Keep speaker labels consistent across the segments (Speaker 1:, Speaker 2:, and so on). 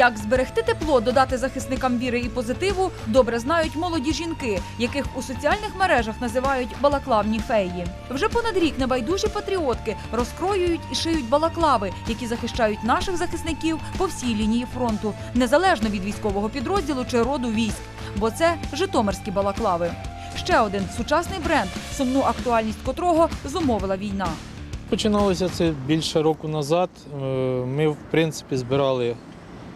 Speaker 1: Як зберегти тепло, додати захисникам віри і позитиву, добре знають молоді жінки, яких у соціальних мережах називають балаклавні феї. Вже понад рік небайдужі патріотки розкроюють і шиють балаклави, які захищають наших захисників по всій лінії фронту, незалежно від військового підрозділу чи роду військ, бо це житомирські балаклави. Ще один сучасний бренд, сумну актуальність котрого зумовила війна.
Speaker 2: Починалося це більше року назад. Е, Ми, в принципі, збирали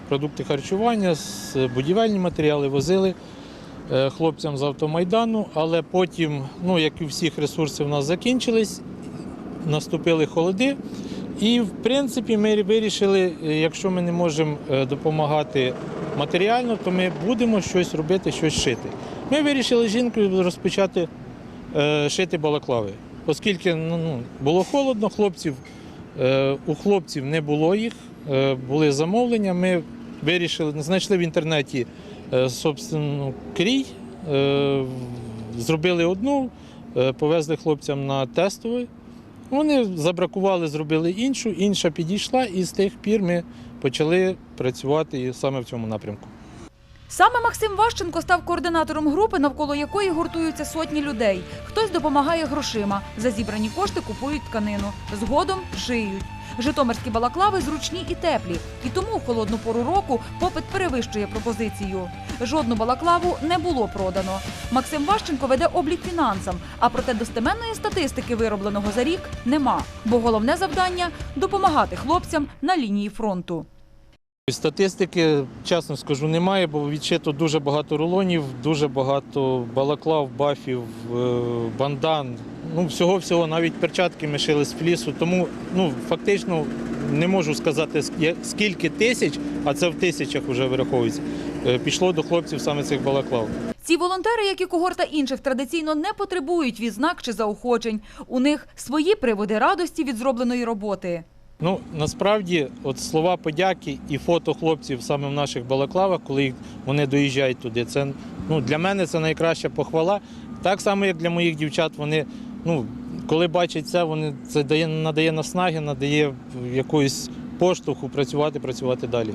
Speaker 2: продукти харчування, будівельні матеріали, возили е, хлопцям з автомайдану, але потім, ну, як і всіх ресурси в нас закінчились, наступили холоди. І, в принципі, ми вирішили, е, якщо ми не можемо е, допомагати матеріально, то ми будемо щось робити, щось шити. Ми вирішили жінкою розпочати шити балаклави. Оскільки ну, ну, було холодно, хлопців, у хлопців не було їх, е, були замовлення. Ми вирішили, знайшли в інтернеті е, собственно, крій, е, зробили одну, е, повезли хлопцям на тестовий. Вони забракували, зробили іншу, інша підійшла, і з тих пір ми почали працювати саме в цьому напрямку.
Speaker 1: Саме Максим Ващенко став координатором групи, навколо якої гуртуються сотні людей. Хтось допомагає грошима. За зібрані кошти купують тканину. Згодом шиють. Житомирські балаклави зручні і теплі, і тому в холодну пору року попит перевищує пропозицію. Жодну балаклаву не було продано. Максим Ващенко веде облік фінансам, а проте достеменної статистики виробленого за рік нема. Бо головне завдання допомагати хлопцям на лінії фронту.
Speaker 2: Статистики, чесно скажу, немає, бо відчито дуже багато рулонів, дуже багато балаклав, бафів, е, бандан. Ну, всього-всього, навіть перчатки ми шили з флісу. Тому ну, фактично не можу сказати, скільки тисяч, а це в тисячах вже вираховується, е, пішло до хлопців саме цих балаклав.
Speaker 1: Ці волонтери, як і когорта інших, традиційно не потребують відзнак чи заохочень. У них свої приводи радості від зробленої роботи.
Speaker 2: Ну насправді, от слова подяки і фото хлопців саме в наших балаклавах, коли вони доїжджають туди. Це ну для мене це найкраща похвала. Так само, як для моїх дівчат, вони ну коли бачать це, вони це дає надає наснаги, надає якоїсь поштовху працювати, працювати далі.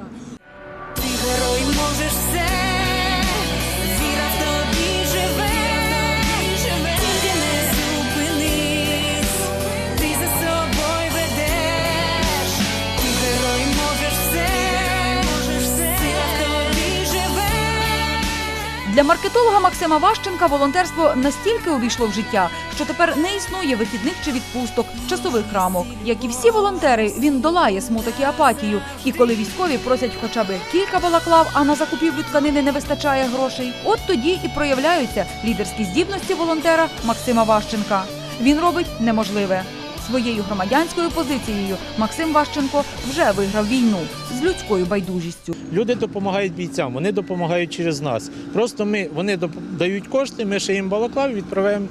Speaker 1: Для маркетолога Максима Ващенка волонтерство настільки увійшло в життя, що тепер не існує вихідних чи відпусток, часових рамок. Як і всі волонтери, він долає смуток і апатію. І коли військові просять хоча б кілька балаклав, а на закупівлю тканини не вистачає грошей, от тоді і проявляються лідерські здібності волонтера Максима Ващенка. Він робить неможливе. Своєю громадянською позицією Максим Ващенко вже виграв війну з людською байдужістю.
Speaker 2: Люди допомагають бійцям, вони допомагають через нас. Просто ми вони дають кошти, ми ще їм балаклав, відправляємо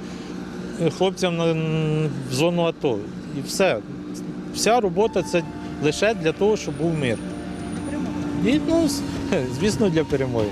Speaker 2: е, хлопцям на в зону АТО. І все. Вся робота це лише для того, щоб був мир. І, ну, звісно, для перемоги.